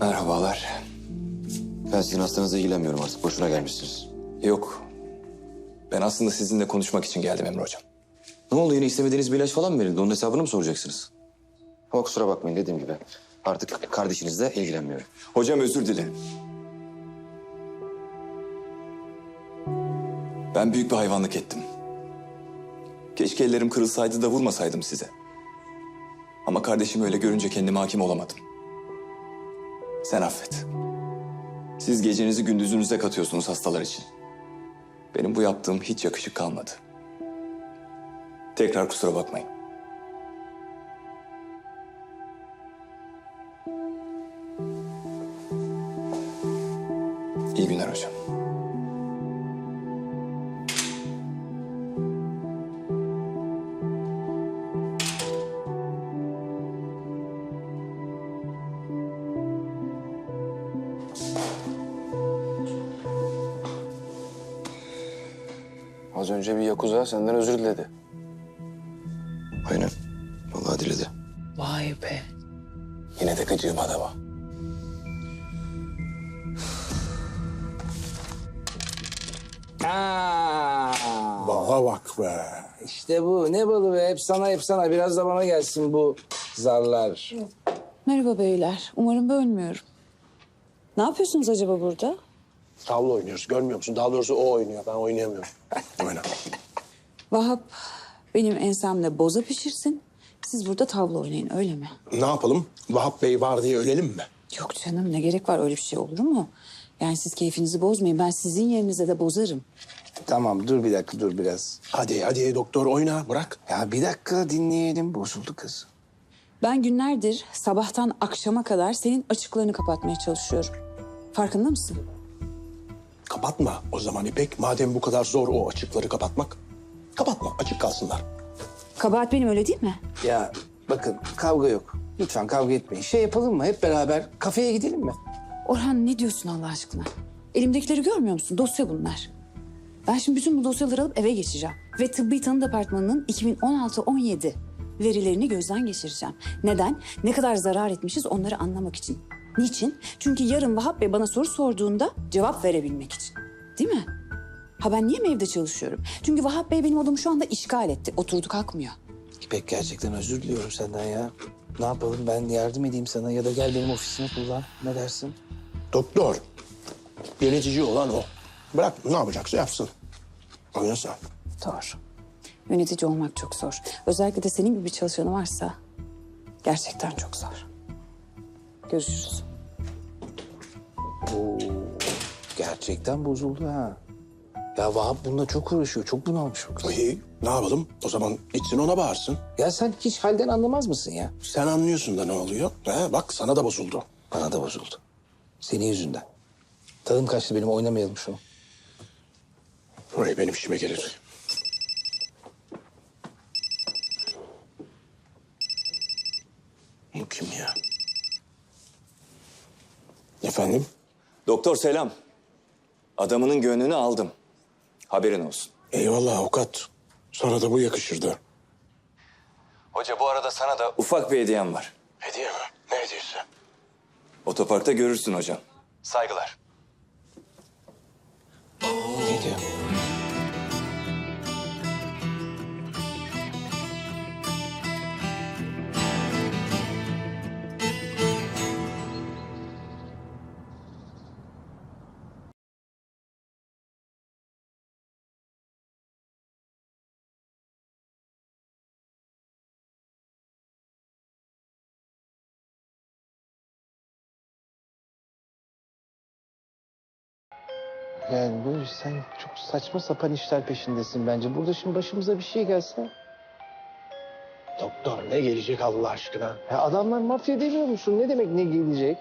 Merhabalar. Ben sizin hastanızla ilgilenmiyorum artık. Boşuna gelmişsiniz. Yok. Ben aslında sizinle konuşmak için geldim Emre Hocam. Ne oldu yine istemediğiniz bir ilaç falan mı verildi? Onun hesabını mı soracaksınız? Ama kusura bakmayın dediğim gibi. Artık kardeşinizle ilgilenmiyorum. Hocam özür dile. Ben büyük bir hayvanlık ettim. Keşke ellerim kırılsaydı da vurmasaydım size. Ama kardeşimi öyle görünce kendime hakim olamadım. Sen affet. Siz gecenizi gündüzünüze katıyorsunuz hastalar için. Benim bu yaptığım hiç yakışık kalmadı. Tekrar kusura bakmayın. İyi günler hocam. Önce bir Yakuza senden özür diledi. Aynen. Vallahi diledi. Vay be. Yine de gıcığım adama. Aa, Bana bak be. işte bu. Ne balı be? Hep sana hep sana. Biraz da bana gelsin bu zarlar. Merhaba beyler. Umarım bölmüyorum. Ne yapıyorsunuz acaba burada? Tavla oynuyoruz görmüyor musun? Daha doğrusu o oynuyor ben oynayamıyorum. Oyna. Vahap benim ensemde boza pişirsin. Siz burada tavla oynayın öyle mi? Ne yapalım? Vahap Bey var diye ölelim mi? Yok canım ne gerek var öyle bir şey olur mu? Yani siz keyfinizi bozmayın. Ben sizin yerinize de bozarım. Tamam dur bir dakika dur biraz. Hadi hadi doktor oyna bırak. Ya bir dakika dinleyelim. Bozuldu kız. Ben günlerdir sabahtan akşama kadar senin açıklarını kapatmaya çalışıyorum. Farkında mısın? Kapatma o zaman İpek. Madem bu kadar zor o açıkları kapatmak. Kapatma açık kalsınlar. Kabahat benim öyle değil mi? Ya bakın kavga yok. Lütfen kavga etmeyin. Şey yapalım mı? Hep beraber kafeye gidelim mi? Orhan ne diyorsun Allah aşkına? Elimdekileri görmüyor musun? Dosya bunlar. Ben şimdi bütün bu dosyaları alıp eve geçeceğim. Ve tıbbi tanı departmanının 2016-17 verilerini gözden geçireceğim. Neden? Ne kadar zarar etmişiz onları anlamak için. Niçin? Çünkü yarın Vahap Bey bana soru sorduğunda cevap verebilmek için. Değil mi? Ha ben niye mi evde çalışıyorum? Çünkü Vahap Bey benim odamı şu anda işgal etti. Oturdu kalkmıyor. İpek gerçekten özür diliyorum senden ya. Ne yapalım ben yardım edeyim sana ya da gel benim ofisimi kullan. Ne dersin? Doktor. Yönetici olan o. Bırak ne yapacaksa yapsın. Oynasın. Doğru. Yönetici olmak çok zor. Özellikle de senin gibi bir çalışanı varsa gerçekten çok zor. Görüşürüz. Oo, gerçekten bozuldu ha. Ya Vahap bununla çok uğraşıyor. Çok bunalmış o kız. İyi ne yapalım? O zaman gitsin ona bağırsın. Ya sen hiç halden anlamaz mısın ya? Sen anlıyorsun da ne oluyor? He, bak sana da bozuldu. Bana da bozuldu. Senin yüzünden. Tadım kaçtı benim oynamayalım şunu. Oraya benim işime gelir. Bu kim ya? Efendim? Doktor selam. Adamının gönlünü aldım. Haberin olsun. Eyvallah avukat. Sana da bu yakışırdı. Hoca bu arada sana da ufak bir hediyem var. Hediye mi? Ne hediyesi? Otoparkta görürsün hocam. Saygılar. Ne Yani bu sen çok saçma sapan işler peşindesin bence. Burada şimdi başımıza bir şey gelse. Doktor ne gelecek Allah aşkına? Ya adamlar mafya demiyor musun? Ne demek ne gelecek?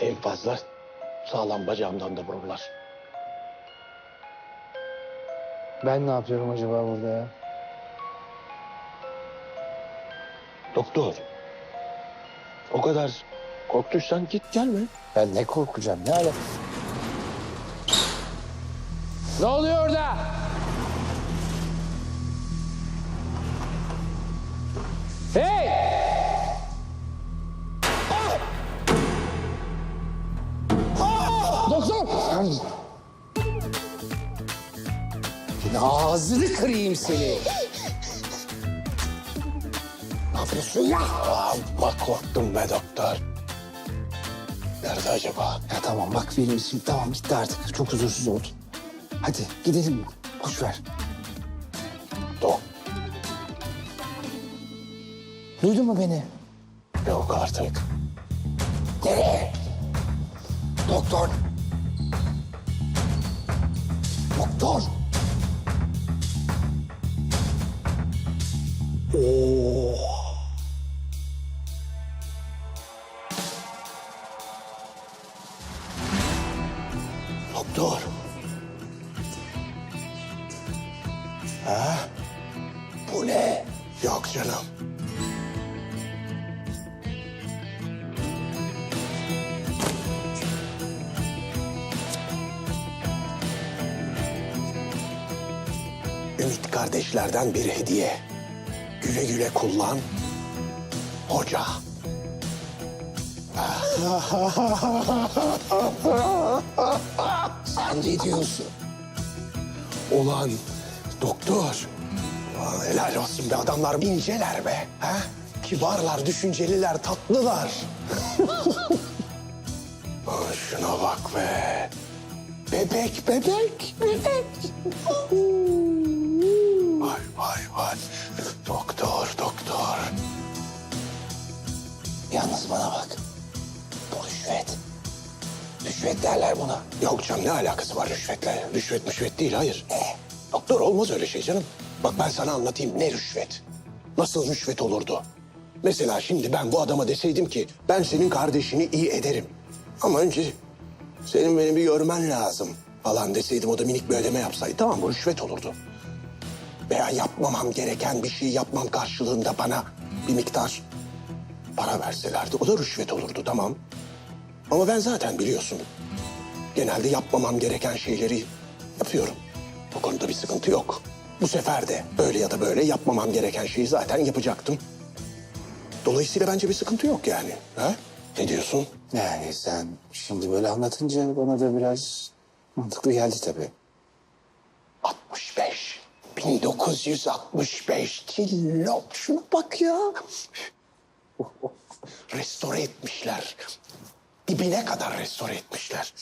En fazla sağlam bacağımdan da vururlar. Ben ne yapıyorum acaba burada ya? Doktor. O kadar korktuysan git gelme. Ben ne korkacağım ne ala... Ne oluyor orada? Hey! Ah! Ağzını kırayım seni. Ne yapıyorsun ya? Amma korktum be doktor. Nerede acaba? Ya tamam bak benim için tamam gitti artık. Çok huzursuz oldun. Hadi gidelim. Boş ver. Dok. Duydun mu beni? Yok artık. Nereye? Doktor. Doktor. Doktor. Kardeşlerden bir hediye. Güle güle kullan. Hoca. Sen ne diyorsun? Ulan doktor. Ulan helal olsun be adamlar inceler be. Ha? Kibarlar, düşünceliler, tatlılar. Şuna bak be. Bebek, bebek, bebek. Vay vay vay. Doktor, doktor. Yalnız bana bak. Bu rüşvet. Rüşvet derler buna. Yok canım ne alakası var rüşvetle? Rüşvet müşvet değil hayır. Doktor olmaz öyle şey canım. Bak ben sana anlatayım ne rüşvet. Nasıl rüşvet olurdu? Mesela şimdi ben bu adama deseydim ki ben senin kardeşini iyi ederim. Ama önce senin beni bir görmen lazım falan deseydim o da minik bir ödeme yapsaydı tamam bu rüşvet olurdu. Veya yapmamam gereken bir şey yapmam karşılığında bana bir miktar para verselerdi o da rüşvet olurdu tamam. Ama ben zaten biliyorsun Genelde yapmamam gereken şeyleri yapıyorum. Bu konuda bir sıkıntı yok. Bu sefer de böyle ya da böyle yapmamam gereken şeyi zaten yapacaktım. Dolayısıyla bence bir sıkıntı yok yani. Ha? Ne diyorsun? Yani sen şimdi böyle anlatınca bana da biraz mantıklı geldi tabii. 65. 1965 cillop. Şuna bak ya. Restore etmişler. Dibine kadar restore etmişler.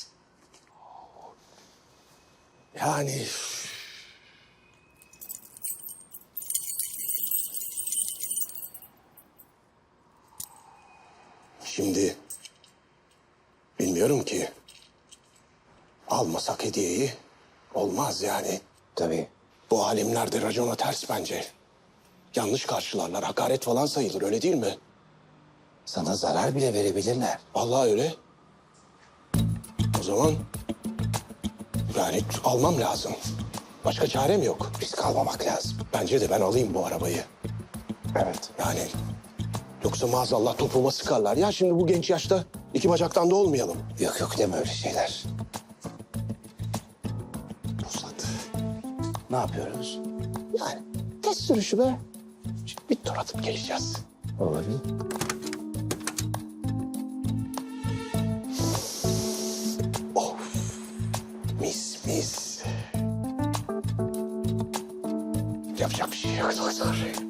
Yani... Şimdi bilmiyorum ki almasak hediyeyi olmaz yani. Tabii. Bu alimler de racona ters bence. Yanlış karşılarlar, hakaret falan sayılır öyle değil mi? Sana zarar bile verebilirler. Vallahi öyle. O zaman yani almam lazım. Başka çarem yok. Risk almamak lazım. Bence de ben alayım bu arabayı. Evet. Yani yoksa maazallah topuma sıkarlar. Ya şimdi bu genç yaşta iki bacaktan da olmayalım. Yok yok deme öyle şeyler. Ne yapıyoruz? Yani test sürüşü be. Şimdi bir tur atıp geleceğiz. Olabilir. Mis mis. Yapacak bir şey yok doktor.